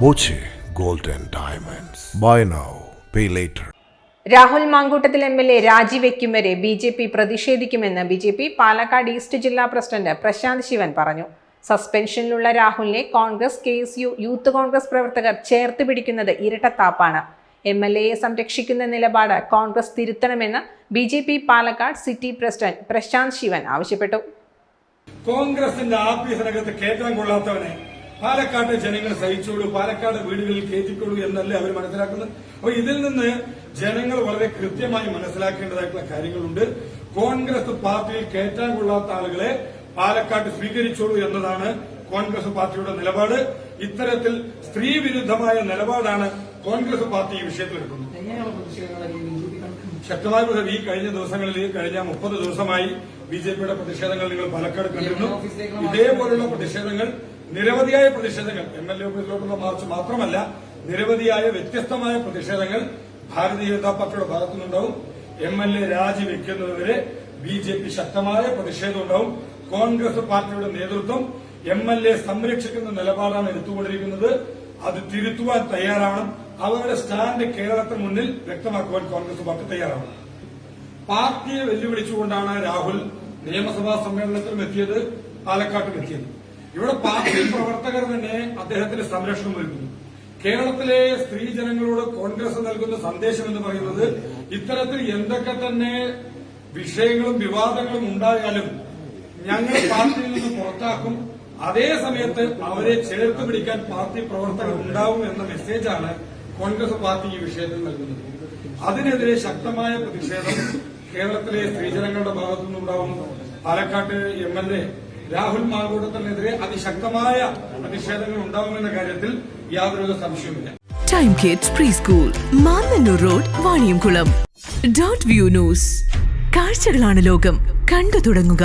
Boche gold and diamonds. Buy now pay later Rahul Mamkootathil M L A രാജിവെക്കും വരെ B J P പ്രതിഷേധിക്കുമെന്ന് B J P Palakkad east ജില്ലാ president Prashanth Sivan പറഞ്ഞു. സസ്പെൻഷനിലുള്ള രാഹുലിനെ Congress K S U youth Congress പ്രവർത്തകർ ചേർത്ത് പിടിക്കുന്നത് ഇരട്ടത്താപ്പാണ്. M L എയെ സംരക്ഷിക്കുന്ന നിലപാട് Congress തിരുത്തണമെന്ന് B J P Palakkad city president Prashanth Sivan ആവശ്യപ്പെട്ടു. കോൺഗ്രസിന്റെ ആഫീസിനകത്ത് കേന്ദ്രം കൊള്ളാത്തവനെ പാലക്കാട്ടെ ജനങ്ങൾ സഹിച്ചോളൂ പാലക്കാട് വീടുകളിൽ കയറ്റിക്കോളൂ എന്നല്ലേ അവർ മനസ്സിലാക്കുന്നത്? അപ്പൊ ഇതിൽ നിന്ന് ജനങ്ങൾ വളരെ കൃത്യമായി മനസ്സിലാക്കേണ്ടതായിട്ടുള്ള കാര്യങ്ങളുണ്ട്. കോൺഗ്രസ് പാർട്ടിയിൽ കയറ്റാൻ കൊള്ളാത്ത ആളുകളെ പാലക്കാട്ട് സ്വീകരിച്ചോളൂ എന്നതാണ് കോൺഗ്രസ് പാർട്ടിയുടെ നിലപാട്. ഇത്തരത്തിൽ സ്ത്രീ വിരുദ്ധമായ നിലപാടാണ് കോൺഗ്രസ് പാർട്ടി ഈ വിഷയത്തിൽ എടുക്കുന്നത് ശക്തമായ പ്രതിഷേധം ഈ കഴിഞ്ഞ ദിവസങ്ങളിൽ കഴിഞ്ഞ മുപ്പത് ദിവസമായി ബിജെപിയുടെ ജെ പിയുടെ പ്രതിഷേധങ്ങൾ നിങ്ങൾ പാലക്കാട് കണ്ടിരുന്നു. ഇതേപോലുള്ള പ്രതിഷേധങ്ങൾ നിരവധിയായ പ്രതിഷേധങ്ങൾ എം എൽ എ മാർച്ച് മാത്രമല്ല നിരവധിയായ വ്യത്യസ്തമായ പ്രതിഷേധങ്ങൾ ഭാരതീയ ജനതാ പാർട്ടിയുടെ ഭാഗത്തുനിന്നുണ്ടാവും. എം എൽ എ രാജിവെക്കുന്നതുവരെ ബി ജെ പി ശക്തമായ പ്രതിഷേധം ഉണ്ടാവും. കോൺഗ്രസ് പാർട്ടിയുടെ നേതൃത്വം എം എൽ എ സംരക്ഷിക്കുന്ന നിലപാടാണ് എടുത്തുകൊണ്ടിരിക്കുന്നത്. അത് തിരുത്തുവാൻ തയ്യാറാണ് അവരുടെ സ്റ്റാൻഡ് കേരളത്തിന് മുന്നിൽ വ്യക്തമാക്കുവാൻ കോൺഗ്രസ് പാർട്ടി തയ്യാറാണ് പാർട്ടിയെ വെല്ലുവിളിച്ചുകൊണ്ടാണ് രാഹുൽ നിയമസഭാ സമ്മേളനത്തിലും എത്തിയത് പാലക്കാട്ടും എത്തിയത്. ഇവിടെ പാർട്ടി പ്രവർത്തകർ തന്നെ അദ്ദേഹത്തിന് സംരക്ഷണം നൽകുന്നു കേരളത്തിലെ സ്ത്രീ ജനങ്ങളോട് കോൺഗ്രസ് നൽകുന്ന സന്ദേശം എന്ന് പറയുന്നത് ഇത്തരത്തിൽ എന്തൊക്കെ തന്നെ വിഷയങ്ങളും വിവാദങ്ങളും ഉണ്ടായാലും ഞങ്ങൾ പാർട്ടിയിൽ നിന്ന് പുറത്താക്കും. അതേ സമയത്ത് അവരെ ചേർത്ത് പിടിക്കാൻ പാർട്ടി പ്രവർത്തകർ ഉണ്ടാവും എന്ന മെസ്സേജാണ് കോൺഗ്രസ് പാർട്ടി ഈ വിഷയത്തിൽ നൽകുന്നത്. അതിനെതിരെ ശക്തമായ പ്രതിഷേധം കേരളത്തിലെ സ്ത്രീജനങ്ങളുടെ ഭാഗത്തുനിന്നുണ്ടാവും. പാലക്കാട്ട് എം എൽ എ രാഹുൽ മാങ്കൂട്ടത്തിനെതിരെ അതിശക്തമായ പ്രതിഷേധങ്ങൾ ഉണ്ടാവുമെന്ന കാര്യത്തിൽ യാതൊരു സംശയവുമില്ല. Time kids pre school Mannannur road Vaniyamkulam dot view news കാഴ്ചകളാണ് ലോകം. കണ്ടു തുടങ്ങുക.